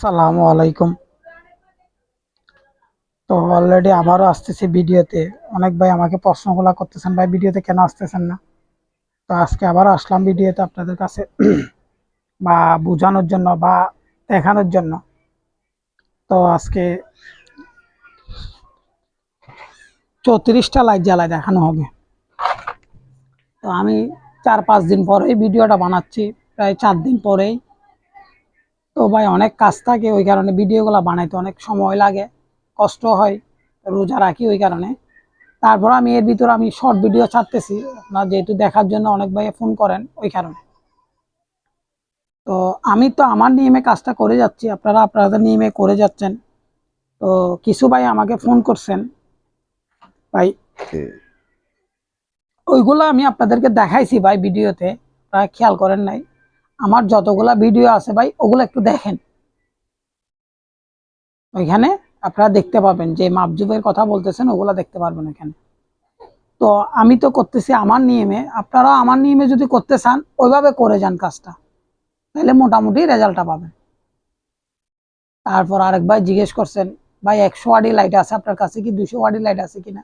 সালামু আলাইকুম। তো অলরেডি আবারও আসতেছি ভিডিওতে। অনেক ভাই আমাকে প্রশ্নগুলো করতেছেন, ভাই ভিডিওতে কেন আসতেছেন না? তো আজকে আবারও আসলাম ভিডিওতে আপনাদের কাছে, বা বোঝানোর জন্য বা দেখানোর জন্য। তো আজকে চৌত্রিশটা লাইট জ্বালায় দেখানো হবে। তো আমি চার পাঁচ দিন পরেই ভিডিওটা বানাচ্ছি, প্রায় চার দিন পরেই। তো ভাই অনেক কাজ থাকে ওই কারণে ভিডিওগুলো বানাইতে অনেক সময় লাগে কষ্ট হয় রোজা রাখি ওই কারণে। তারপর আমি এর ভিতরে আমি শর্ট ভিডিও ছাড়তেছি আপনার যেহেতু দেখার জন্য অনেক ভাই ফোন করেন ওই কারণে। তো আমি তো আমার নিয়মে কাজটা করে যাচ্ছি আপনারা আপনাদের নিয়মে করে যাচ্ছেন। তো কিছু ভাই আমাকে ফোন করছেন ভাই। ওইগুলো আমি আপনাদেরকে দেখাইছি ভাই ভিডিওতে আপনারা খেয়াল করেন নাই। আমার যতগুলা ভিডিও আছে ভাই, ওগুলো একটু দেখেন। ওইখানে আপনারা দেখতে পাবেন যে মাপজুবের কথা বলতেছেন, ওগুলা দেখতে পারবেন এখানে তো আমি তো করতেছি আমার নিয়মে আপনারা আমার নিয়মে যদি করতে চান, ওইভাবে করে যান কাজটা। তাহলে মোটামুটি রেজাল্টটা পাবেন। তারপর আরেক ভাই জিজ্ঞেস করছেন, ভাই, একশো ওয়ার্ডি লাইট আছে আপনার কাছে কি? দুশো ওয়ার্ডি লাইট আছে কিনা?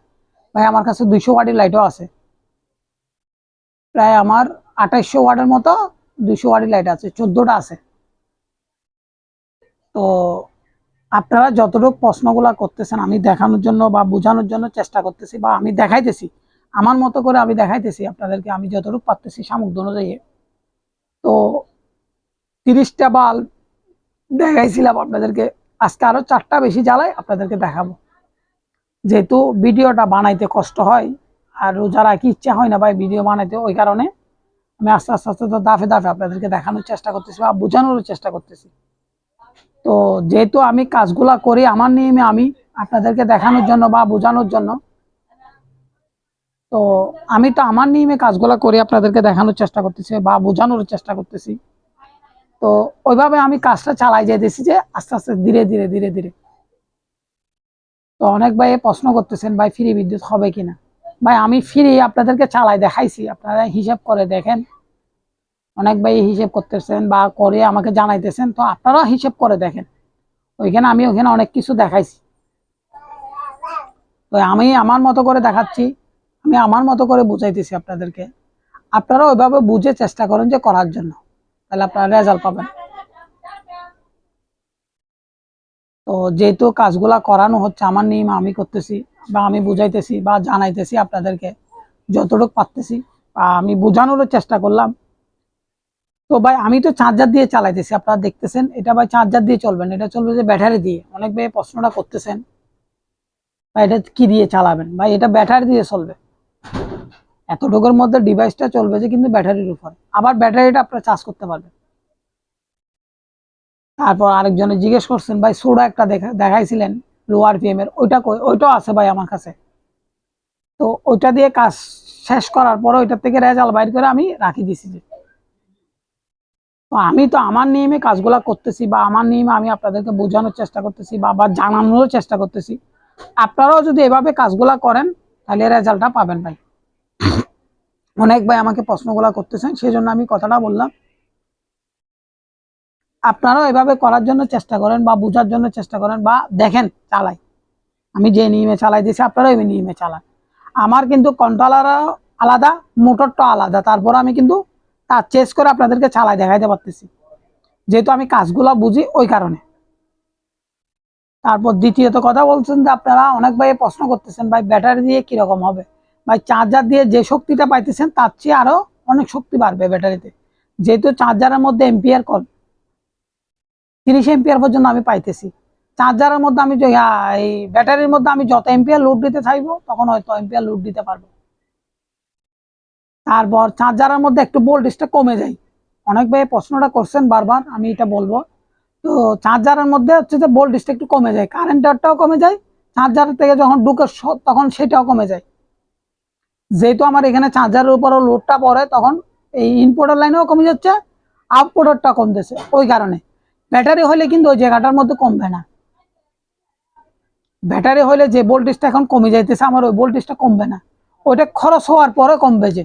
ভাই, আমার কাছে দুইশো ওয়ার্ডি লাইটও আছে। প্রায় আমার আঠাইশশো ওয়ার্ডের মতো দুইশো ওয়ার্ডি লাইট আছে, চোদ্দোটা আছে। তো আপনারা যতটুকু প্রশ্নগুলা করতেছেন, আমি দেখানোর জন্য বা বোঝানোর জন্য চেষ্টা করতেছি বা আমি দেখাইতেছি, আমার মতো করে আমি দেখাইতেছি আপনাদেরকে, আমি যতটুকু পারতেছি সামগ্রী অনুযায়ী। তো তিরিশটা বাল্ব দেখাইছিলাম আপনাদেরকে, আজকে আরও চারটা বেশি জ্বালাই আপনাদেরকে দেখাবো। যেহেতু ভিডিওটা বানাইতে কষ্ট হয় আর যারা কি ইচ্ছা হয় না ভাই ভিডিও বানাইতে, ওই কারণে আমি আস্তে আস্তে আস্তে তো দাফে দাফে আপনাদেরকে দেখানোর চেষ্টা করতেছি বা বোঝানোর চেষ্টা করতেছি। তো যেহেতু আমি কাজগুলা করি, আমার নিয়মে আমি আপনাদেরকে দেখানোর জন্য বা বোঝানোর জন্য, তো আমি তো আমার নিয়মে কাজগুলা করি, আপনাদেরকে দেখানোর চেষ্টা করতেছি বা বোঝানোর চেষ্টা করতেছি। তো ওইভাবে আমি কাজটা চালাই যাইতেছি যে আস্তে আস্তে ধীরে ধীরে ধীরে ধীরে। তো অনেক ভাই প্রশ্ন করতেছেন, ভাই, ফ্রি বিদ্যুৎ হবে কিনা? ভাই, আমি ফিরে আপনাদেরকে চালাই দেখাইছি। আপনারা হিসাব করে দেখেন। অনেক ভাই হিসেব করতেছেন বা করে আমাকে জানাইতেছেন, তো আপনারাও হিসেব করে দেখেন। ওইখানে আমি ওখানে অনেক কিছু দেখাইছি। তো আমি আমার মতো করে দেখাচ্ছি, আমি আমার মতো করে বুঝাইতেছি আপনাদেরকে। আপনারা ওইভাবে বুঝে চেষ্টা করেন যে করার জন্য। তাহলে আপনারা রেজাল্ট পাবেন। তো যেহেতু কাজগুলা করানো হচ্ছে, আমার নিয়ম আমি করতেছি। বা আমি বুঝাইতেছি বা জানাইতেছি আপনাদেরকে, যতটুকু পারতেছি। আমি বোঝানোর চেষ্টা করলাম। তো ভাই, আমি তো চার্জার দিয়ে চালাইতেছি, আপনারা দেখতেছেন। এটা ভাই চার্জার দিয়ে চলবেন এটা চলবে যে ব্যাটারি দিয়ে। অনেক ভাই প্রশ্নটা করতেছেন বা এটা কি দিয়ে চালাবেন? ভাই, এটা ব্যাটারি দিয়ে চলবে। এতটুকুর মধ্যে ডিভাইসটা চলবে যে কিন্তু ব্যাটারির উপর। আবার ব্যাটারিটা আপনারা চার্জ করতে পারবেন। তারপর আরেকজনে জিজ্ঞেস করছেন, ভাই সোডা একটা দেখা, দেখাইছিলেন। লোয়ার পিএম এর, ওইটা ওইটাও আছে ভাই আমার কাছে। তো ওইটা দিয়ে কাজ শেষ করার পরে ওইটার থেকে রেজাল্ট বাইর করে আমি রাখি দিছি তো আমি তো আমার নিয়মে কাজগুলা করতেছি বা আমার নিয়মে আমি আপনাদেরকে বোঝানোর চেষ্টা করতেছি বা আবার জানানোর চেষ্টা করতেছি। আপনারাও যদি এভাবে কাজগুলা করেন, তাহলে রেজাল্টটা পাবেন ভাই। অনেক ভাই আমাকে প্রশ্নগুলা করতেছেন সেই জন্য আমি কথাটা বললাম। আপনারাও এভাবে করার জন্য চেষ্টা করেন বা বোঝার জন্য চেষ্টা করেন বা দেখেন চালাই। আমি যে নিয়মে চালাই দিয়েছি, আপনারাও ওই নিয়মে চালান। আমার কিন্তু কন্ট্রোলার আলাদা মোটরটা আলাদা। তারপর আমি কিন্তু তার চেস করে আপনাদেরকে চালাই দেখাইতে পারতেছি। যেহেতু আমি কাজগুলা বুঝি ওই কারণে। তারপর দ্বিতীয়ত কথা বলছেন যে, আপনারা অনেক ভাই প্রশ্ন করতেছেন, ভাই ব্যাটারি দিয়ে কীরকম হবে? ভাই চার্জার দিয়ে যে শক্তিটা পাইতেছেন, তার চেয়ে আরও অনেক শক্তি বাড়বে ব্যাটারিতে যেহেতু চার্জারের মধ্যে এম্পিয়ার কল তিরিশ এম্পিয়ার পর্যন্ত আমি পাইতেছি। চার্জারের মধ্যে আমি এই ব্যাটারির মধ্যে আমি যত এম্পিয়ার লোড দিতে চাইব, তখন হয়তো এম্পিয়ার লোড দিতে পারব। তারপর চার্জারের মধ্যে একটু ভোল্টেজটা কমে যায়। অনেক ভাই প্রশ্নটা করছেন বারবার, আমি এটা বলব। তো চার্জারের মধ্যে হচ্ছে যে ভোল্টেজটা একটু কমে যায় কারেন্টারটাও কমে যায়, চার্জার থেকে যখন ঢুকে তখন সেটাও কমে যায়। যেহেতু আমার এখানে চার্জারের উপরও লোডটা পড়ে, তখন এই ইনপুটের লাইনেও কমে যাচ্ছে আউটপুটেরটা কমতেছে, ওই কারণে। ব্যাটারি হলে কিন্তু ওই জায়গাটার মধ্যে কমবে না। ব্যাটারি হলে যে ভোল্টেজটা এখন কমে যাইতেছে, আমার ওই ভোল্টেজটা কমবে না। ওইটা খরচ হওয়ার পরে কমবে যে।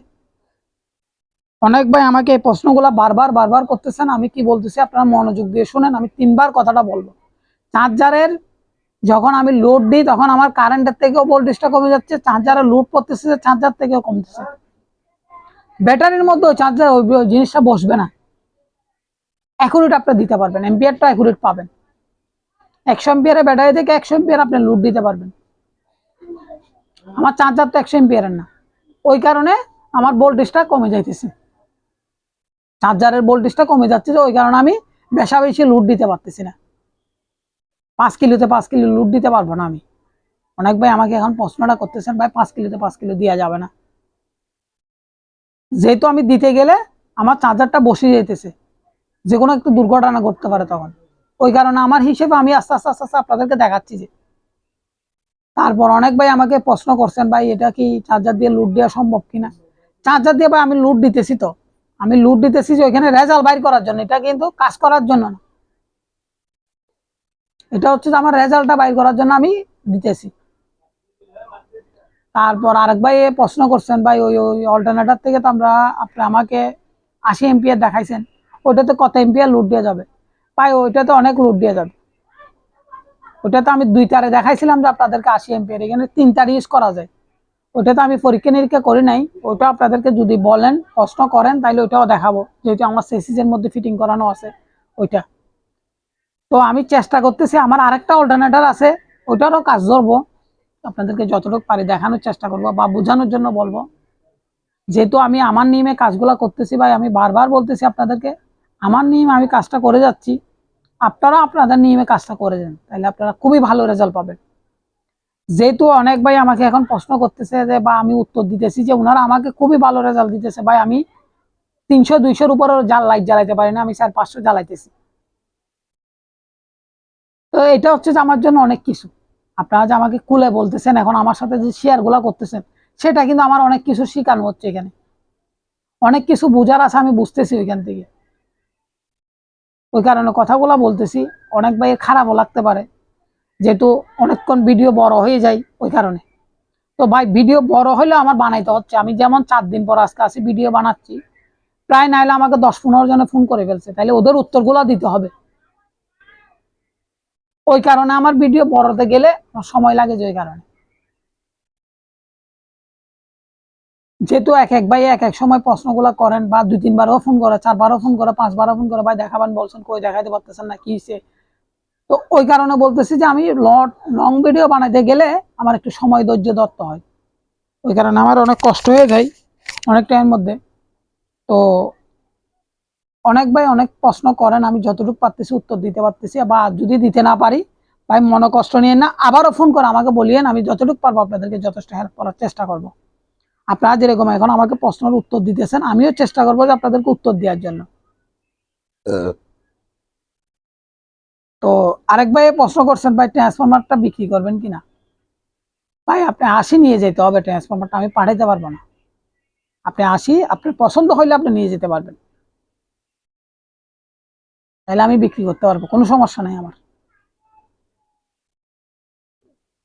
অনেক ভাই আমাকে এই প্রশ্নগুলো বারবার বারবার করতেছেন, আমি কি বলতেছি আপনারা মনোযোগ দিয়ে শুনেন, আমি তিনবার কথাটা বলব। চার্জারের যখন আমি লোড দিই, তখন আমার কারেন্টের থেকেও ভোল্টেজটা কমে যাচ্ছে চার্জারে লোড করতেছে চার্জার থেকেও কমতেছে। ব্যাটারির মধ্যে চার্জার ওই জিনিসটা বসবে না। অ্যাকুরেট আপনি দিতে পারবেন এম্পিয়ারটা অ্যাকুরেট পাবেন। একশো এম্পিয়ারের ব্যাটারি থেকে একশো এম্পিয়ার আপনি লুট দিতে পারবেন। আমার চার্জার তো একশো এম্পিয়ারের না। ওই কারণে আমার ভোল্টেজটা কমে যাইতেছে। চার্জারের ভোল্টেজটা কমে যাচ্ছে যে ওই কারণে আমি বেশা বেশি লুট দিতে পারতেছি না। পাঁচ কিলোতে পাঁচ কিলো লুট দিতে পারব না আমি। অনেক ভাই আমাকে এখন প্রশ্নটা করতেছেন, ভাই, পাঁচ কিলোতে পাঁচ কিলো দেওয়া যাবে না? যেহেতু আমি দিতে গেলে আমার চার্জারটা বসে যেতেছে যে কোনো একটু দুর্ঘটনা ঘটতে পারে তখন। ওই কারণে আমার হিসেবে আমি আস্তে আস্তে আস্তে আস্তে আপনাদেরকে দেখাচ্ছি যে, তারপর অনেক ভাই আমাকে প্রশ্ন করছেন, ভাই, এটা কি চার্জার দিয়ে লুট দেওয়া সম্ভব কিনা? চার্জার দিয়ে ভাই আমি লুট দিতেছি তো। আমি লুট দিতেছি যে ওইখানে রেজাল্ট বাইর করার জন্য। এটা কিন্তু কাজ করার জন্য না। এটা হচ্ছে যে আমার রেজাল্টটা বাইর করার জন্য আমি দিতেছি। তারপর আরেক ভাই প্রশ্ন করছেন, ভাই, ওই ওই অল্টারনেটার থেকে তো আমরা, আপনি আমাকে আশি এমপিয়ার দেখাইছেন। ওইটাতে কত এমপিয়ার লুট দেওয়া যাবে? ভাই, ওইটাতে অনেক লুট দেওয়া যাবে। ওটাতে আমি দুই তারে দেখাইছিলাম যে আপনাদেরকে আশি এমপিয়ার এখানে তিন তার ইউজ করা যায়। ওটাতে আমি পরীক্ষা নিরীক্ষা করি নাই, ওটা আপনাদেরকে যদি বলেন, প্রশ্ন করেন তাহলে ওইটাও দেখাবো। যেহেতু আমার সেসিসের মধ্যে ফিটিং করানো আছে, ওইটা। তো আমি চেষ্টা করতেছি, আমার আরেকটা অল্টারনেটার আছে, ওইটারও কাজ ধরবো। আপনাদেরকে যতটুকু পারি দেখানোর চেষ্টা করব বা বোঝানোর জন্য বলব। যেহেতু আমি আমার নিয়মে কাজগুলো করতেছি ভাই, আমি বারবার বলতেছি আপনাদেরকে আমার নিয়মে আমি কাজটা করে যাচ্ছি। আপনারা আপনাদের নিয়মে কাজটা করে যান তাহলে আপনারা খুবই ভালো রেজাল্ট পাবেন। যেহেতু অনেক ভাই আমাকে এখন প্রশ্ন করতেছে যে, বা আমি উত্তর দিতেছি যে ওনারা আমাকে খুবই ভালো রেজাল্ট দিতেছে, ভাই আমি তিনশো, দুইশোর উপরে জাল লাইট জ্বালাইতে পারি না, আমি চার পাঁচশো জ্বালাইতেছি। তো এটা হচ্ছে যে আমার জন্য অনেক কিছু। আপনারা যে আমাকে কুলে বলতেছেন, এখন আমার সাথে যে শেয়ারগুলো করতেছেন, সেটা কিন্তু আমার অনেক কিছু শেখানো হচ্ছে এখানে। অনেক কিছু বোঝার আছে আমি বুঝতেছি ওইখান থেকে। ওই কারণে কথাগুলো বলতেছি। অনেক ভাইয়ের খারাপও লাগতে পারে। যেহেতু অনেকক্ষণ ভিডিও বড় হয়ে যায় ওই কারণে। তো ভাই, ভিডিও বড় হলেও আমার বানাইতে হচ্ছে। আমি যেমন চার দিন পর আজকে আসি ভিডিও বানাচ্ছি। প্রায় নাইলে আমাকে দশ পনেরো জনে ফোন করে ফেলছে। তাহলে ওদের উত্তরগুলো দিতে হবে। ওই কারণে আমার ভিডিও বড়তে গেলে সময় লাগে যে ওই কারণে। যেহেতু এক এক ভাই এক এক সময় প্রশ্নগুলো করেন বা দুই তিনবারও ফোন করে, চারবারও ফোন করে, পাঁচবারও ফোন করে, ভাই দেখাবেন বলছেন, কই দেখাইতে পারতেছেন না, কি তো ওই কারণে বলতেছি যে আমি লট লং ভিডিও বানাইতে গেলে আমার একটু সময় ধৈর্য ধরতে হয়। ওই কারণে আমার অনেক কষ্ট হয়ে যায়, অনেক টাইমের মধ্যে। তো অনেক ভাই অনেক প্রশ্ন করেন, আমি যতটুকু পারতেছি উত্তর দিতে পারতেছি, বা যদি দিতে না পারি, ভাই মনে কষ্ট নিয়ে না, আবারও ফোন করে আমাকে বলিয়েন, আমি যতটুকু পারব আপনাদেরকে যথেষ্ট হেল্প করার চেষ্টা করব। আপনারা যেরকম এখন আমাকে প্রশ্নের উত্তর দিতেছেন, আমিও চেষ্টা করব যে আপনাদেরকে উত্তর দেওয়ার জন্য। তো আরেক ভাই প্রশ্ন করছেন, ভাই ট্রান্সফরমারটা বিক্রি করবেন কিনা? ভাই, আপনি আশি নিয়ে যেতে হবে ট্রান্সফরমারটা আমি পাঠাইতে পারব না। আপনি আসি আপনার পছন্দ হইলে আপনি নিয়ে যেতে পারবেন। তাহলে আমি বিক্রি করতে পারব, কোনো সমস্যা নেই আমার।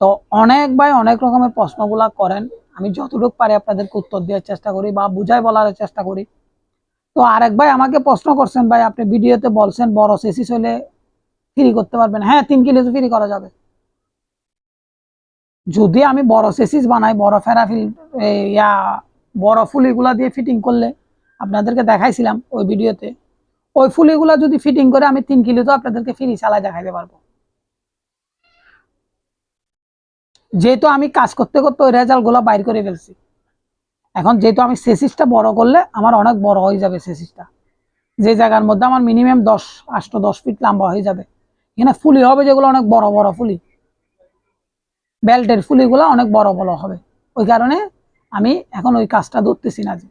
তো অনেক ভাই অনেক রকমের প্রশ্নগুলা করেন। আমি যতটুকু পারি আপনাদেরকে উত্তর দেওয়ার চেষ্টা করি বা বুঝাই বলার চেষ্টা করি। তো আরেক ভাই আমাকে প্রশ্ন করছেন, ভাই আপনি ভিডিওতে বলছেন বড় সেসিস হলে ফ্রি করতে পারবেন। হ্যাঁ তিন কিলো ফ্রি করা যাবে। যদি আমি বড় সেসিস বানাই, বড় ফেরাফিল ইয়া, বড় ফুলিগুলা দিয়ে ফিটিং করলে, আপনাদেরকে দেখাইছিলাম ওই ভিডিওতে। ওই ফুলিগুলা যদি ফিটিং করে আমি তিন কিলো তো আপনাদেরকে ফ্রি চালাই দেখাইতে পারব। যেহেতু আমি কাজ করতে করতে ওই রেজাল্টগুলো বাইর করে ফেলছি। এখন যেহেতু আমি সেসিসটা বড় করলে আমার অনেক বড় হয়ে যাবে সেসিসটা যে জায়গার মধ্যে আমার মিনিমাম দশ, আষ্ট, দশ ফিট লম্বা হয়ে যাবে। এখানে ফুলি হবে যেগুলো অনেক বড় বড় ফুলি। বেল্টের ফুলিগুলো অনেক বড় বড় হবে। ওই কারণে আমি এখন ওই কাজটা ধরতেছি না যে।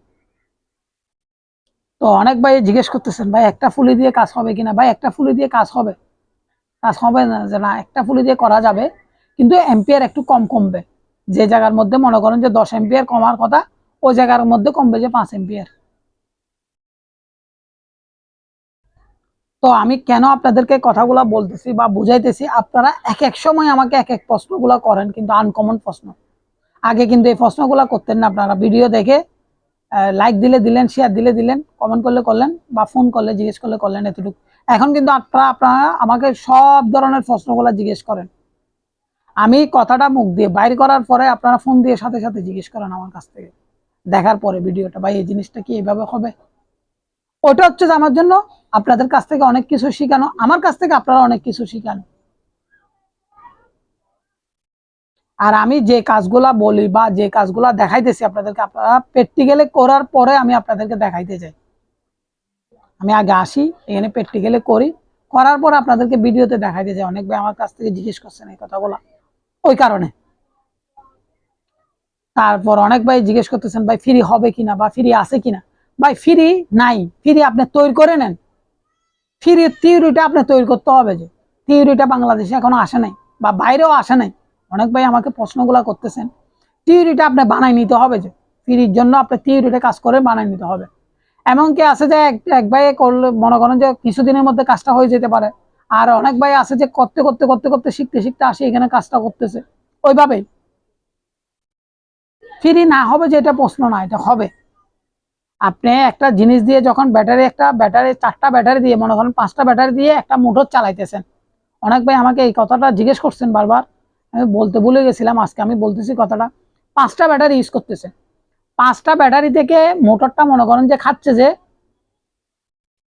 তো অনেক ভাই জিজ্ঞেস করতেছেন, ভাই, একটা ফুলি দিয়ে কাজ হবে কিনা? ভাই, একটা ফুলি দিয়ে কাজ হবে। কাজ হবে না, যে না, একটা ফুলি দিয়ে করা যাবে। কিন্তু এম্পিয়ার একটু কম কমবে। যে জায়গার মধ্যে মনে করেন যে দশ এম্পিয়ার কমার কথা, ওই জায়গার মধ্যে কমবে যে পাঁচ এম্পিয়ার তো আমি কেন আপনাদেরকে কথাগুলো বলতেছি বা বুঝাইতেছি? আপনারা এক এক সময় আমাকে এক এক প্রশ্নগুলো করেন, কিন্তু আনকমন প্রশ্ন। আগে কিন্তু এই প্রশ্নগুলো করতেন না আপনারা। ভিডিও দেখে লাইক দিলে দিলেন শেয়ার দিলে দিলেন কমেন্ট করলে করলেন, বা ফোন করলে, জিজ্ঞেস করলে করলেন এতটুকু। এখন কিন্তু আপনারা আপনারা আমাকে সব ধরনের প্রশ্নগুলো জিজ্ঞেস করেন। আমি কথাটা মুখ দিয়ে বাইর করার পরে আপনারা ফোন দিয়ে সাথে সাথে জিজ্ঞেস করেন আমার কাছ থেকে। দেখার পরে ভিডিওটা, ভাই, এই জিনিসটা কি এইভাবে হবে? ওটা হচ্ছে যে আমার জন্য আপনাদের কাছ থেকে অনেক কিছু শিখানো। আমার কাছ থেকে আপনারা অনেক কিছু শিখানো। আর আমি যে কাজগুলা বলি বা যে কাজগুলা দেখাইতেছি আপনাদেরকে, আপনারা প্র্যাকটিক্যালি করার পরে আমি আপনাদেরকে দেখাইতে চাই। আমি আগে আসি, এখানে প্র্যাকটিক্যালি করি। করার পর আপনাদেরকে ভিডিওতে দেখাইতে চাই। অনেক ভাই আমার কাছ থেকে জিজ্ঞেস করছেন এই কথাগুলা। ওই কারণে। তারপর অনেক ভাই জিজ্ঞেস করতেছেন, ভাই, ফ্রি হবে কিনা বা ফ্রি আছে কিনা? ভাই, ফ্রি নাই। ফ্রি আপনি তৈরি করে নেন। ফ্রি থিওরিটা আপনি তৈরি করতে হবে যে, থিওরিটা বাংলাদেশে এখনও আসে নাই বা বাইরেও আসে নাই। অনেক ভাই আমাকে প্রশ্নগুলো করতেছেন। থিওরিটা আপনি বানাই নিতে হবে যে, ফ্রির জন্য আপনি থিওরিটা কাজ করে বানাই নিতে হবে। এমনকি আছে যে, এক ভাই করলে মনে করেন যে, কিছুদিনের মধ্যে কাজটা হয়ে যেতে পারে। আর অনেক ভাই আছে যে করতে করতে করতে করতে শিখতে শিখতে আসে, এখানে কাজটা করতেছে। ওইভাবেই। ফ্রি না হবে যে এটা প্রশ্ন না, এটা হবে। আপনি একটা জিনিস দিয়ে যখন ব্যাটারি একটা ব্যাটারি, চারটা ব্যাটারি দিয়ে, মনে করেন পাঁচটা ব্যাটারি দিয়ে একটা মোটর চালাইতেছেন। অনেক ভাই আমাকে এই কথাটা জিজ্ঞেস করছেন বারবার। আমি বলতে ভুলে গেছিলাম, আজকে আমি বলতেছি কথাটা। পাঁচটা ব্যাটারি ইউজ করতেছে পাঁচটা ব্যাটারি থেকে মোটরটা মনে করেন যে খাচ্ছে যে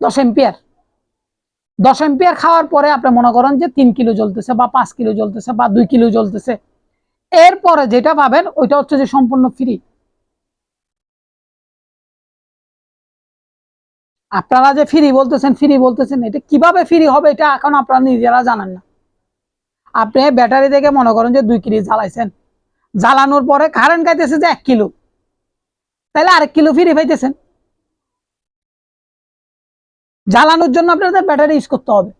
দশ এম্পিয়ার দশ এম্পিয়ার খাওয়ার পরে আপনি মনে করেন যে তিন কিলো জ্বলতেছে বা পাঁচ কিলো জ্বলতেছে বা দুই কিলো জ্বলতেছে। এরপরে যেটা পাবেন, ওইটা হচ্ছে যে সম্পূর্ণ ফ্রি আপনারা যে ফ্রি বলতেছেন ফ্রি বলতেছেন, এটা কীভাবে ফ্রি হবে এটা এখন আপনারা নিজেরা জানেন না। আপনি ব্যাটারি থেকে মনে করেন যে দুই কিলো জ্বালাইছেন। জ্বালানোর পরে কারেন্ট খাইতেছে যে এক কিলো। তাহলে আরেক কিলো ফ্রি পাইতেছেন। জ্বালানোর জন্য আপনাদের ব্যাটারি ইউজ করতে হবে।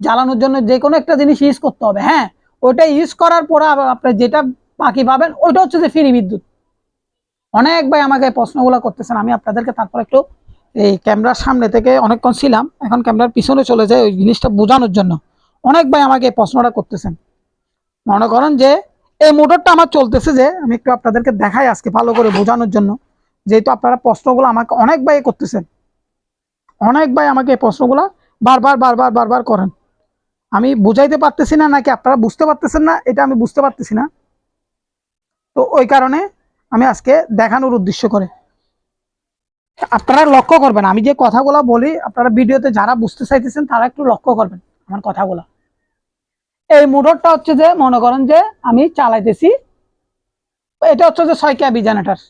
জ্বালানোর জন্য যে কোনো একটা জিনিস ইউজ করতে হবে। হ্যাঁ ওইটা ইউজ করার পরে আবার আপনি যেটা বাকি পাবেন, ওইটা হচ্ছে যে ফ্রি বিদ্যুৎ। অনেক ভাই আমাকে প্রশ্নগুলো করতেছেন, আমি আপনাদেরকে তারপর একটু এই ক্যামেরার সামনে থেকে অনেকক্ষণ ছিলাম, এখন ক্যামেরার পিছনে চলে যায় ওই জিনিসটা বোঝানোর জন্য। অনেক ভাই আমাকে এই প্রশ্নটা করতেছেন। মনে করেন যে এই মোটরটা আমার চলতেছে যে, আমি একটু আপনাদেরকে দেখাই আজকে ভালো করে বোঝানোর জন্য। যেহেতু আপনারা প্রশ্নগুলো আমাকে অনেক ভাই করতেছেন। অনেক ভাই আমাকে এই প্রশ্নগুলো বারবার বারবার বারবার করেন। আমি বুঝাইতে পারতেছি না, নাকি আপনারা বুঝতে পারতেছেন না, এটা আমি বুঝতে পারতেছি না। তো ওই কারণে আমি আজকে দেখানোর উদ্দেশ্য করে। আপনারা লক্ষ্য করবেন, আমি যে কথাগুলো বলি, আপনারা ভিডিওতে যারা বুঝতে চাইতেছেন, তারা একটু লক্ষ্য করবেন আমার কথাগুলো। এই মোটরটা হচ্ছে যে, মনে করেন যে, আমি চালাইতেছি। এটা হচ্ছে যে ছয় ক্যাবি জেনারেটার।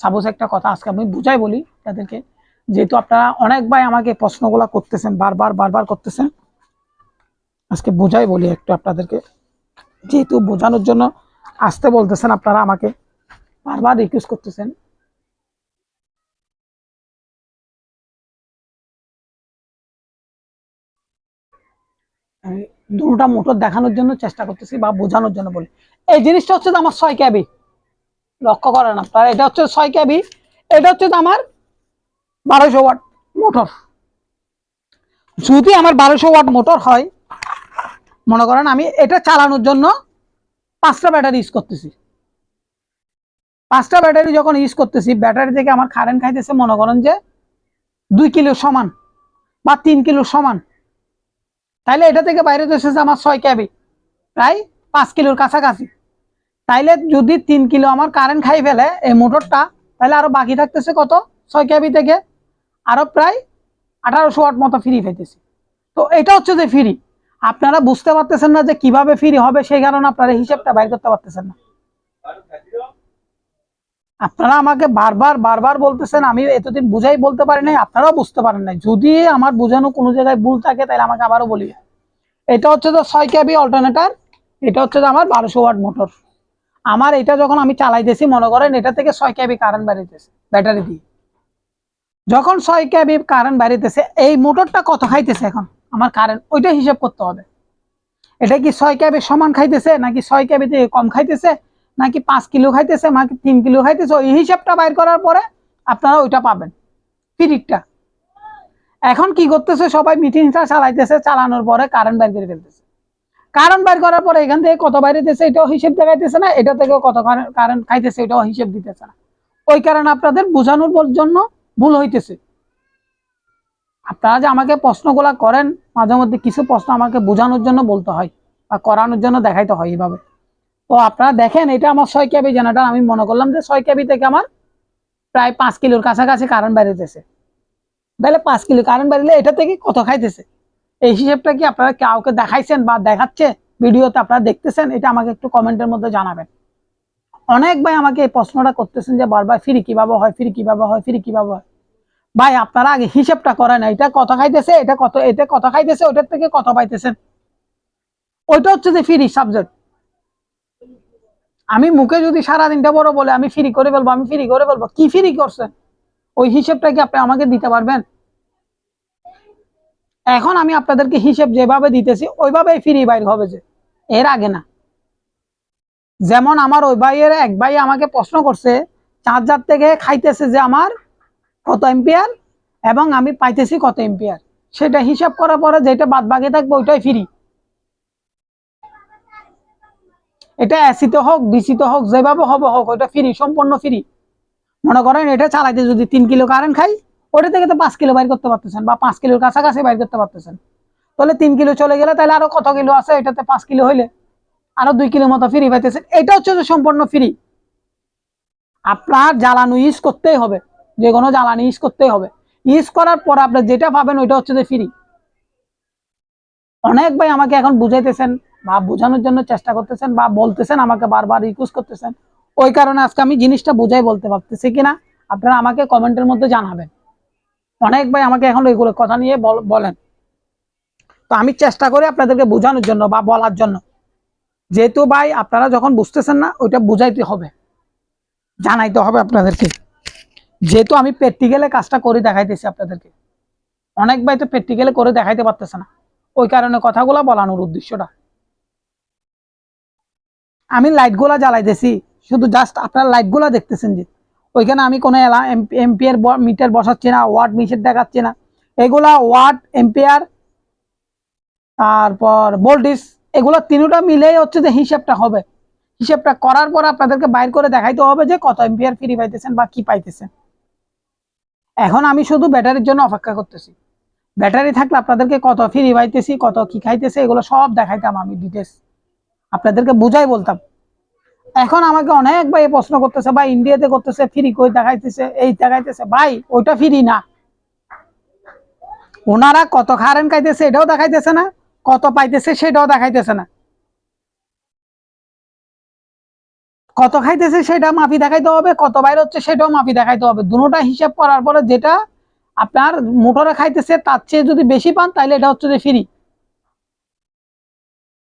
সাপোজ একটা কথা আজকে আমি বুঝাই বলি তাদেরকে। যেহেতু আপনারা অনেক ভাই আমাকে প্রশ্নগুলো করতেছেন, বারবার বারবার করতেছেন, আজকে বোঝাই বলি একটু আপনাদেরকে। যেহেতু বোঝানোর জন্য আসতে বলতেছেন আপনারা আমাকে, বারবার রিকোয়েস্ট করতেছেন। দুটা মোটর দেখানোর জন্য চেষ্টা করতেছি বা বোঝানোর জন্য বলি। এই জিনিসটা হচ্ছে আমার ছয় ক্যাবি। লক্ষ্য করেন আপনারা, এটা হচ্ছে ছয় ক্যাবি, এটা হচ্ছে আমার বারোশো ওয়াট মোটর। যদি আমার বারোশো ওয়াট মোটর হয়, মনে করেন আমি এটা চালানোর জন্য পাঁচটা ব্যাটারি ইউজ করতেছি। পাঁচটা ব্যাটারি যখন ইউজ করতেছি, ব্যাটারি থেকে আমার কারেন্ট খাইতেছে, মনে করেন যে দুই কিলো সমান বা তিন কিলো সমান। তাইলে এটা থেকে বাইরে এসেছে আমার ছয় ক্যাবি প্রায় পাঁচ কিলোর কাছাকাছি। তাইলে যদি তিন কিলো আমার কারেন্ট খাই ফেলে এই মোটরটা তাহলে আরও বাকি থাকতেছে কত? ছয় ক্যাবি থেকে আরও প্রায় আঠারোশো ওয়াট মতো ফ্রি পাইতেছি। তো এটা হচ্ছে যে ফ্রি আপনারা বুঝতে পারতেছেন না যে কীভাবে ফ্রি হবে, সেই কারণে আপনারা হিসাবটা বাইর করতে পারতেছেন না। আপনারা আমাকে বারবার বারবার বলতেছেন, আমি এতদিন বুঝাই বলতে পারি নাই, আপনারাও বুঝতে পারেন নাই। যদি আমার বোঝানো কোনো জায়গায় ভুল থাকে, তাহলে আমাকে আবারও বলি এটা হচ্ছে যে ছয় কেবি অল্টারনেটার এটা হচ্ছে যে আমার বারোশো ওয়াট মোটর আমার এটা যখন আমি চালাইতেছি, মনে করেন এটা থেকে ছয় কেবি কারেন্ট বাড়িতেছে ব্যাটারি দিয়ে। যখন ছয় কেবি কারেন্ট বাড়িতেছে, এই মোটরটা কত খাইতেছে এখন? আমার কারেন্ট ওইটা হিসাব করতে হবে। এটা কি ছয় কেবি সমান খাইতেছে, নাকি ছয় কেবি থেকে কম খাইতেছে, নাকি পাঁচ কিলো খাইতেছে, নাকি তিন কিলো খাইতেছে? ওই হিসাবটা বাইর করার পরে আপনারা ওইটা পাবেন পিরিটটা এখন কি করতেছে, সবাই মিটিংটা চালাইতেছে, চালানোর পরে কারেন্ট বাইর করে ফেলতেছে। কারেন্ট বাইর করার পরে এখান থেকে কত বাইরেতেছে এটাও হিসেব দেখাইতেছে না, এটা থেকেও কত কারেন্ট খাইতেছে, এটাও হিসেব দিতেছে না। ওই কারণে আপনাদের বোঝানোর জন্য ভুল হইতেছে। আপনারা যে আমাকে প্রশ্নগুলা করেন মাঝে মধ্যে কিছু প্রশ্ন আমাকে বোঝানোর জন্য বলতে হয় বা করানোর জন্য দেখাইতে হয় এইভাবে। তো আপনারা দেখেন, এটা আমার ছয় ক্যাবি জেনারেটর। আমি মনে করলাম যে ছয় কেবি থেকে আমার প্রায় পাঁচ কিলোর কাছাকাছি কারেন্ট বেরিয়েছে তাহলে পাঁচ কিলো কারেন্ট বেরিয়ে এটা থেকে কত খাইতেছে? এই হিসেবটা কি আপনারা কাউকে দেখাইছেন বা দেখাচ্ছে? ভিডিওতে আপনারা দেখতেছেন? এটা আমাকে একটু কমেন্টের মধ্যে জানাবেন। অনেক ভাই আমাকে এই প্রশ্নটা করতেছেন যে বারবার ফ্রি কীভাবে হয়, ফ্রি কীভাবে হয়, ফ্রি কীভাবে হয়। ভাই, আপনারা আগে হিসেবটা করেন এটা কত খাইতেছে, এটা কত এটা কত খাইতেছে, ওটার থেকে কত পাইতেছেন। ওইটা হচ্ছে যে ফ্রি সাবজেক্ট আমি মুখে যদি সারা দিনটা বড় বলে আমি ফ্রি করে ফেলব, আমি ফ্রি করে ফেলব, কি ফ্রি করছেন? ওই হিসেবটা কি আপনি আমাকে দিতে পারবেন? এখন আমি আপনাদেরকে হিসেব যেভাবে দিতেছি, ওইভাবেই ফ্রি বাইর হবে যে। এর আগে না। যেমন আমার ওই ভাইয়ের এক ভাই আমাকে প্রশ্ন করছে চার্জার থেকে খাইতেছে যে আমার কত এম্পিয়ার এবং আমি পাইতেছি কত এম্পিয়ার সেটা হিসাব করার পরে যেটা বাদ বাকি থাকবে ওইটাই ফ্রি এটা এসিতে হোক ডিসিতে হোক, যেভাবে হবে হোক, ওইটা ফ্রি সম্পূর্ণ ফ্রি মনে করেন এটা চালাইতে যদি তিন কিলো কারেন্ট খাই ওটা থেকে তো পাঁচ কিলো বাইর করতে পারতেছেন বা পাঁচ কিলোর কাছাকাছি বাইর করতে পারতেছেন। তাহলে তিন কিলো চলে গেলে তাহলে আরও কত কিলো আছে? এটাতে পাঁচ কিলো হইলে। আরও দুই কিলো মতো ফ্রি পাইতেছেন। এটা হচ্ছে সম্পূর্ণ ফ্রি আপনার জ্বালানো ইউজ করতেই হবে। যে কোনো জ্বালানি ইউজ করতেই হবে। ইউজ করার পর আপনি যেটা পাবেন ওইটা হচ্ছে যে ফ্রি অনেক ভাই আমাকে এখন বুঝাইতেছেন বা বোঝানোর জন্য চেষ্টা করতেছেন বা বলতেছেন, আমাকে বারবার রিকোয়েস্ট করতেছেন। ওই কারণে আজকে আমি জিনিসটা বুঝাই বলতে পারতেছি কিনা, আপনারা আমাকে কমেন্টের মধ্যে জানাবেন। অনেক ভাই আমাকে এখন ওইগুলো কথা নিয়ে বলেন। তো আমি চেষ্টা করি আপনাদেরকে বোঝানোর জন্য বা বলার জন্য। যেহেতু ভাই আপনারা যখন বুঝতেছেন না, ওইটা বুঝাইতে হবে। জানাইতে হবে আপনাদেরকে। যেহেতু আমি প্র্যাকটিক্যালে কাজটা করে দেখাইতেছি আপনাদেরকে। অনেক ভাই তো প্র্যাকটিক্যালে করে দেখাইতে পারতেছে না। ওই কারণে কথাগুলো বলানোর উদ্দেশ্যটা। আমি লাইটগুলা জ্বালাইতেছি, শুধু জাস্ট আপনার লাইটগুলা দেখতেছেন যে, ওইখানে আমি কোনো এম্পিয়ার মিটার বসাচ্ছি না ওয়াট মিটার দেখাচ্ছি না। এগুলা ওয়াট এম্পিয়ার তারপর ভোল্টেজ এগুলো তিনটা মিলেই হচ্ছে যে হিসাবটা হবে। হিসাবটা করার পর আপনাদেরকে বাইর করে দেখাইতে হবে যে কত এম্পিয়ার ফ্রি পাইতেছেন বা কি পাইতেছেন। এখন আমি শুধু ব্যাটারির জন্য অপেক্ষা করতেছি। ব্যাটারি থাকলে আপনাদেরকে কত ফ্রি পাইতেছি, কত কি খাইতেছে, এগুলো সব দেখাইতাম আমি ডিটেলস আপনাদেরকে বুঝাই বলতাম। এখন আমাকে অনেক ভাই প্রশ্ন করতেছে, ভাই ইন্ডিয়াতে করতেছে ফ্রি কই দেখাইতেছে, এই দেখাইতেছে? ভাই, ওইটা ফ্রি না। ওনারা কত কারেন্ট খাইতেছে, এটাও দেখাইতেছে না। কত পাইতেছে সেটাও দেখাইতেছে না। কত খাইতেছে সেটা মাফি দেখাইতে হবে, কত বাইর হচ্ছে সেটাও মাফি দেখাইতে হবে। দুটোটা হিসাব করার পরে যেটা আপনার মোটরে খাইতেছে, তার চেয়ে যদি বেশি পান তাহলে এটা হচ্ছে যে ফ্রি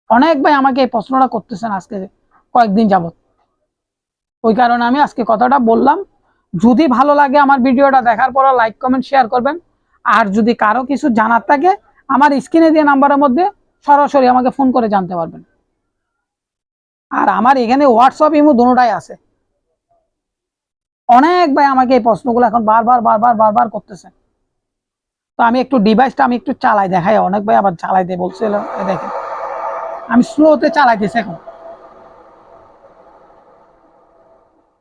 অনেক ভাই আমাকে এই প্রশ্নটা করতেছেন আজকে কয়েকদিন যাবত ওই কারণে আমি আজকে কথাটা বললাম। যদি ভালো লাগে আমার ভিডিওটা দেখার পর লাইক, কমেন্ট শেয়ার করবেন। আর যদি কারও কিছু জানার থাকে আমার স্ক্রিনে দিয়ে নাম্বারের মধ্যে সরাসরি আমাকে ফোন করে জানতে পারবেন। আর আমার এখানে হোয়াটসঅ্যাপ ইমো দুটোটাই আছে। অনেক ভাই আমাকে এই প্রশ্নগুলো এখন বারবার বারবার বারবার করতেছেন তো আমি একটু ডিভাইসটা আমি একটু চালাই দেখাই। অনেক ভাই আবার চালাই চালাইতে বলছিল দেখেন। আমি স্লোতে চালাইতেছি এখন।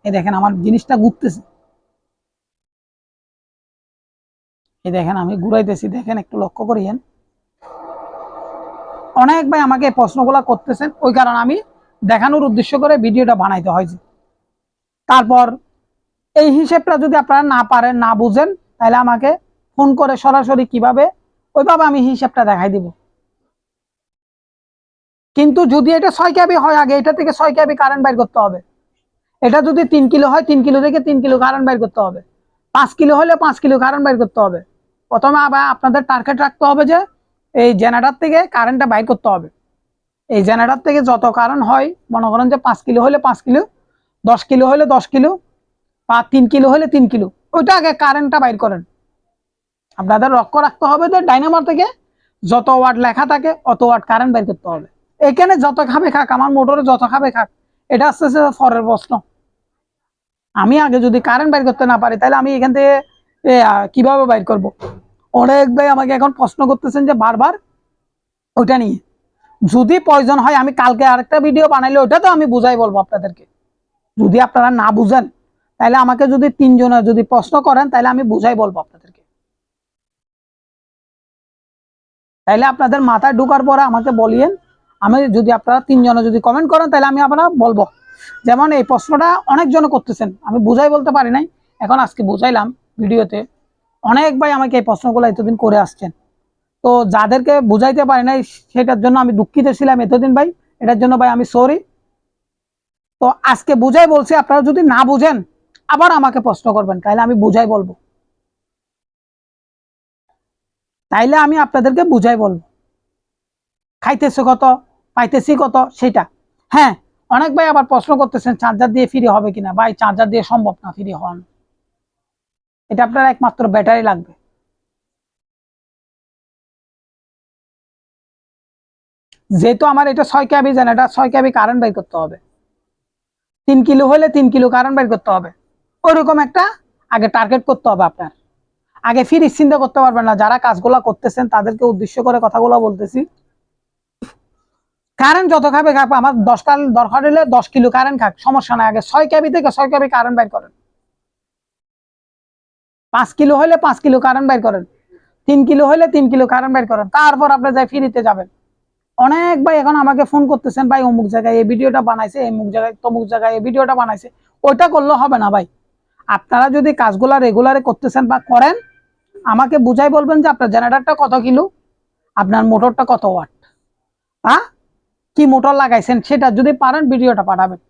এই দেখেন, আমার জিনিসটা ঘুরতেছে। এই দেখেন, আমি ঘুরাইতেছি। দেখেন, একটু লক্ষ্য করিয়েন। অনেক ভাই আমাকে প্রশ্নগুলো করতেছেন, ওই কারণে আমি দেখানোর উদ্দেশ্য করে ভিডিওটা বানাইতে হয়েছে। তারপর এই হিসেবটা যদি আপনারা না পারেন, না বুঝেন, তাহলে আমাকে ফোন করে সরাসরি কীভাবে, ওইভাবে আমি হিসেবটা দেখাই দিব। কিন্তু যদি এটা ছয় ক্যাবি হয় আগে, এটা থেকে ছয় ক্যাবি কারেন্ট বাইর করতে হবে। এটা যদি তিন কিলো হয়, তিন কিলো থেকে তিন কিলো কারেন্ট বাইর করতে হবে। পাঁচ কিলো হলে পাঁচ কিলো কারেন্ট বাইর করতে হবে। প্রথমে আবার আপনাদের টার্গেট রাখতে হবে যে এই জেনারেটার থেকে কারেন্টটা বাইর করতে হবে। এই জেনারেটার থেকে যত কারণ হয়, মনে করেন যে পাঁচ কিলো হলে পাঁচ কিলো, দশ কিলো হলে দশ কিলো, বা তিন কিলো হলে তিন কিলো, ওইটা আগে কারেন্টটা বাইর করেন। আপনাদের লক্ষ্য রাখতে হবে যে ডাইনামার থেকে যত ওয়াট লেখা থাকে, অত ওয়াট কারেন্ট বাইর করতে হবে। এখানে যত খাবে খাক, আমার মোটরে যত খাবে খাক, এটা আস্তে আস্তে পরের প্রশ্ন। আমি আগে যদি কারেন্ট বাইর করতে না পারি, তাহলে আমি এখান থেকে কীভাবে বাইর করব। অনেক ভাই আমাকে এখন প্রশ্ন করতেছেন যে বারবার ওইটা নিয়ে। যদি প্রয়োজন হয়, আমি কালকে আরেকটা ভিডিও বানাইলে ওটা তো আমি বুঝাই বলব আপনাদেরকে। যদি আপনারা না বুঝেন, তাহলে আমাকে যদি তিনজনের যদি প্রশ্ন করেন, তাহলে আমি বুঝাই বলব আপনাদেরকে। তাইলে আপনাদের মাথায় ঢুকার পরে আমাকে বলিয়েন, আমি যদি আপনারা তিনজনে যদি কমেন্ট করেন, তাহলে আমি আপনারা বলব। যেমন এই প্রশ্নটা অনেকজনে করতেছেন, আমি বুঝাই বলতে পারি নাই, এখন আজকে বুঝাইলাম ভিডিওতে। অনেক ভাই আমাকে এই প্রশ্নগুলো এতদিন করে আসছেন। তো যাদেরকে বুঝাইতে পারি নাই, সেটার জন্য আমি দুঃখিত ছিলাম এতদিন ভাই। এটার জন্য ভাই আমি সরি তো আজকে বুঝাই বলছি, আপনারা যদি না বুঝেন, আবার আমাকে প্রশ্ন করবেন তাহলে আমি বুঝাই বলব। তাইলে আমি আপনাদেরকে বুঝাই বলব। খাইতেছে কত, পাইতেছি কত, সেটা। হ্যাঁ অনেক ভাই আবার প্রশ্ন করতেছেন, চার্জার দিয়ে ফ্রি হবে কিনা? ভাই, চার্জার দিয়ে সম্ভব না ফ্রি হন এটা আপনার একমাত্র ব্যাটারি লাগবে। যেহেতু আমার এটা ছয় জান, এটা ছয় কেবি কারেন্ট বের করতে হবে। তিন কিলো হলে তিন কিলো কারেন্ট বের করতে হবে। ওইরকম একটা আগে টার্গেট করতে হবে আপনার। আগে ফির চিন্তা করতে পারবেন না, যারা কাজগুলা করতেছেন তাদেরকে উদ্দেশ্য করে কথাগুলো বলতেছি। কারেন্ট যত খাবে খাবে আমার দশ কাল দরকার হলে দশ কিলো কারেন্ট খাক, সমস্যা নাই। আগে ছয় কেবি থেকে ছয় কেবি কারেন্ট বের করেন। পাঁচ কিলো হলে পাঁচ কিলো কারেন্ট বের করেন। তিন কিলো হলে তিন কিলো কারেন্ট বের করেন। তারপর আপনি যাই ফ্রিতে যাবেন। অনেক ভাই এখন আমাকে ফোন করতেছেন, ভাই, অমুক জায়গায় এই ভিডিওটা বানাইছে অমুক জায়গায়, তমুক জায়গায় এই ভিডিওটা বানাইছে। ওইটা করলে হবে না ভাই। আপনারা যদি কাজগুলা রেগুলারে করতেছেন বা করেন, আমাকে বুঝাই বলবেন যে আপনার জেনারেটরটা কত কিলো, আপনার মোটরটা কত ওয়াট হ্যাঁ কি মোটর লাগাইছেন সেটা যদি পারেন ভিডিওটা পাঠাবেন।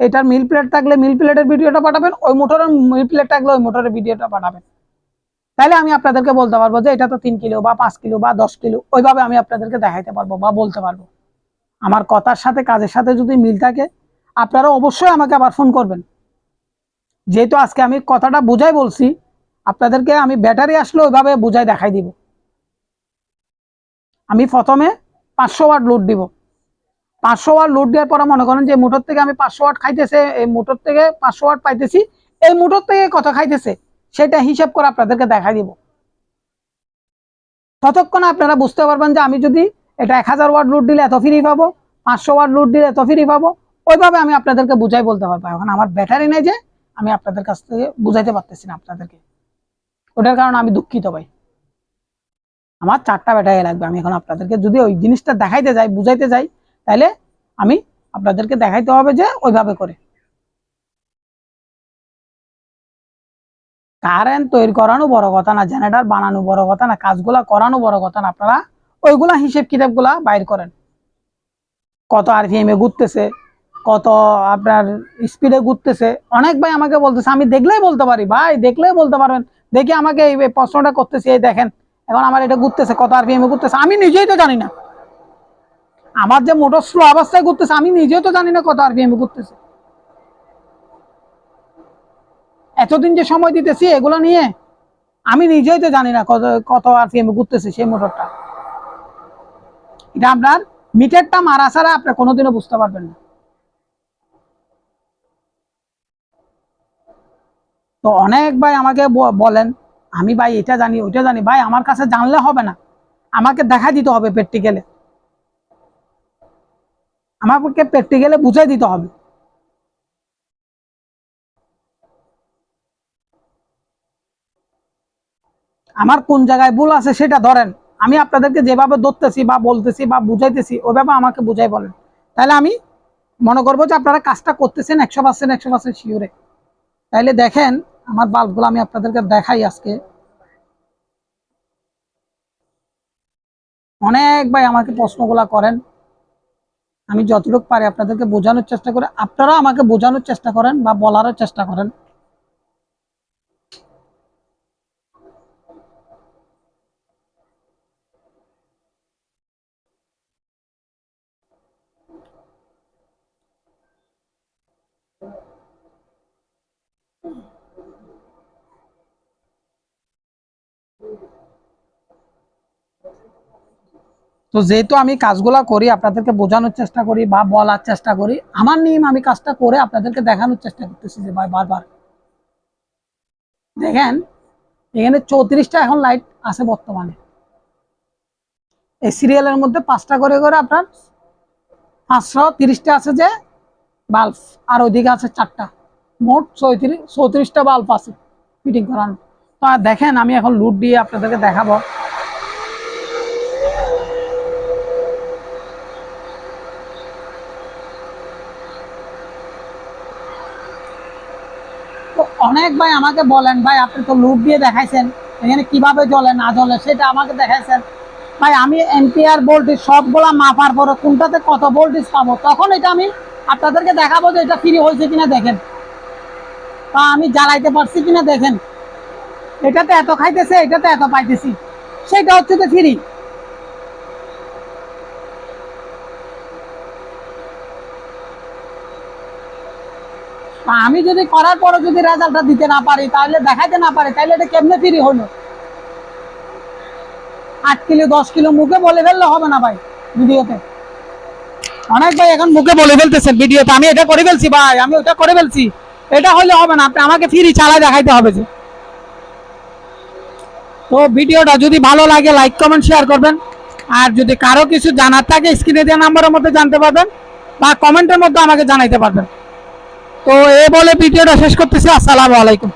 এটার মিল প্লেট থাকলে মিল প্লেটের ভিডিওটা পাঠাবেন, ওই মোটরের মিল প্লেট থাকলে ওই মোটরের ভিডিওটা পাঠাবেন। তাহলে আমি আপনাদেরকে বলতে পারব যে এটা তো তিন কিলো বা পাঁচ কিলো বা দশ কিলো, ওইভাবে আমি আপনাদেরকে দেখাইতে পারব বা বলতে পারব। আমার কথার সাথে, কাজের সাথে যদি মিল থাকে, আপনারা অবশ্যই আমাকে আবার ফোন করবেন। যেহেতু আজকে আমি কথাটা বুঝাই বলছি, আপনাদেরকে আমি ব্যাটারি আসলে ওইভাবে বুঝাই দেখাই দিব। আমি প্রথমে পাঁচশো ওয়াট লোড দিব। পাঁচশো ওয়াট লোড দেওয়ার পরে মনে করেন যে মোটর থেকে আমি পাঁচশো ওয়াট খাইতেছে, এই মোটর থেকে পাঁচশো ওয়াট পাইতেছি, এই মোটর থেকে কত খাইতেছে, সেটা হিসাব করে আপনাদেরকে দেখাই দিব। ততক্ষণে আপনারা বুঝতে পারবেন যে আমি যদি এটা এক হাজার ওয়াট লোড দিলে এত ফ্রি পাবো, পাঁচশো ওয়াট লোড দিলে এত ফ্রি পাবো, ওইভাবে আমি আপনাদেরকে বুঝাই বলতে পারব। এখন আমার ব্যাটারি নেই যে, আমি আপনাদের কাছ থেকে বুঝাইতে পারতেছি না আপনাদেরকে। ওটার কারণে আমি দুঃখিত ভাই। আমার চারটা ব্যাটারি লাগবে, আমি এখন আপনাদেরকে যদি ওই জিনিসটা দেখাইতে যাই, বুঝাইতে যাই তাহলে আমি আপনাদেরকে দেখাইতে হবে যে ওইভাবে করে। কারেন্ট তৈরি করানো বড় কথা না, জেনারেটর বানানো বড় কথা না, কাজগুলা করানো বড় কথা না, আপনারা ওইগুলা হিসেব কিতাবগুলা বাইর করেন। কত আরপিএম এ ঘুরতেছে, কত আপনার স্পিডে ঘুরতেছে। অনেক ভাই আমাকে বলতেছে, আমি দেখলেই বলতে পারি, ভাই দেখলেই বলতে পারবেন। দেখি আমাকে এই প্রশ্নটা করতেছি, এই দেখেন, এখন আমার এটা ঘুরতেছে, কত আরপিএম এ ঘুরতেছে, আমি নিজেই তো জানি না। আমার যে মোটর স্লো অবস্থায় ঘুরতেছে, আমি নিজেও তো জানি না কত আরপিএম এ ঘুরতেছে। এতদিন যে সময় দিতেছি এগুলো নিয়ে, আমি নিজেই তো জানি না কত কত আরপিএম ঘুরতেছে সেই মোটরটা। এটা আপনার মিটারটা মারা ছাড়া আপনি কোনোদিনও বুঝতে পারবেন না। তো অনেক ভাই আমাকে বলেন, আমি ভাই এটা জানি, ওইটা জানি, ভাই আমার কাছে জানলে হবে না। আমাকে দেখা দিতে হবে প্র্যাকটিক্যালে আমাকে প্র্যাকটিক্যালে বুঝাই দিতে হবে। আমার কোন জায়গায় ভুল আছে সেটা ধরেন, আমি আপনাদেরকে যেভাবে ধরতেছি বা বলতেছি বা বুঝাইতেছি, ওইভাবে আমাকে বুঝাই বলেন। তাহলে আমি মনে করব যে আপনারা কাজটা করতেছেন একশো পার্সেন্ট একশো পার্সেন্ট শিওরে তাইলে দেখেন, আমার বাল্বগুলো আমি আপনাদেরকে দেখাই আজকে। অনেক ভাই আমাকে প্রশ্নগুলা করেন। আমি যতটুকু পারি আপনাদেরকে বোঝানোর চেষ্টা করি। আপনারাও আমাকে বোঝানোর চেষ্টা করেন বা বলারও চেষ্টা করেন। তো যেহেতু আমি কাজগুলা করি, আপনাদেরকে বোঝানোর চেষ্টা করি বা বলার চেষ্টা করি, আমার নিয়ম আমি কাজটা করে আপনাদেরকে দেখানোর চেষ্টা করতেছি যে ভাই বারবার। দেখেন, এখানে চৌত্রিশটা এখন লাইট আছে বর্তমানে। এই সিরিয়ালের মধ্যে পাঁচটা করে করে আপনার পাঁচশো তিরিশটা আছে যে বাল্ব আর ওইদিকে আছে চারটা। মোট চৌত্রিশ, চৌত্রিশটা বাল্ব আছে ফিটিং করানো। তো দেখেন, আমি এখন লুট দিয়ে আপনাদেরকে দেখাবো তো অনেক ভাই আমাকে বলেন, ভাই, আপনি তো লুট দিয়ে দেখাইছেন, এখানে কীভাবে জ্বলে, না জ্বলে? সেটা আমাকে দেখাইছেন। ভাই, আমি এম্পিয়ার ভোল্টেজ সবগুলা মাপার পরে কোনটাতে কত ভোল্টেজ পাবো, তখন এটা আমি আপনাদেরকে দেখাবো যে এটা ফ্রি হয়েছে কিনা দেখেন। বা আমি জ্বালাইতে পারছি কিনা দেখেন। এটাতে এত খাইতেছে, এটাতে এত পাইতেছি। সেটা হচ্ছে তো ফ্রি আমি যদি করার পরে যদি রেজাল্টটা দিতে না পারি, তাহলে দেখাইতে না পারি, তাহলে এটা কেমনে ফ্রি হলো? আট কিলো, দশ কিলো মুখে বলে ফেললে হবে না ভাই, ভিডিওতে। অনেক ভাই এখন মুখে বলে ফেলতেছেন ভিডিওতে, আমি এটা করে ফেলছি ভাই, আমি ওটা করে ফেলছি। এটা হলে হবে না, আপনি আমাকে ফ্রি চালাই দেখাইতে হবে যে। তো ভিডিওটা যদি ভালো লাগে, লাইক, কমেন্ট, শেয়ার করবেন। আর যদি কারও কিছু জানার থাকে, স্ক্রিনে দেওয়া নাম্বারের মধ্যে জানতে পারবেন, বা কমেন্টের মধ্যে আমাকে জানাইতে পারবেন। তো এ বলে ভিডিওটা শেষ করতেছি আসসালামু আলাইকুম।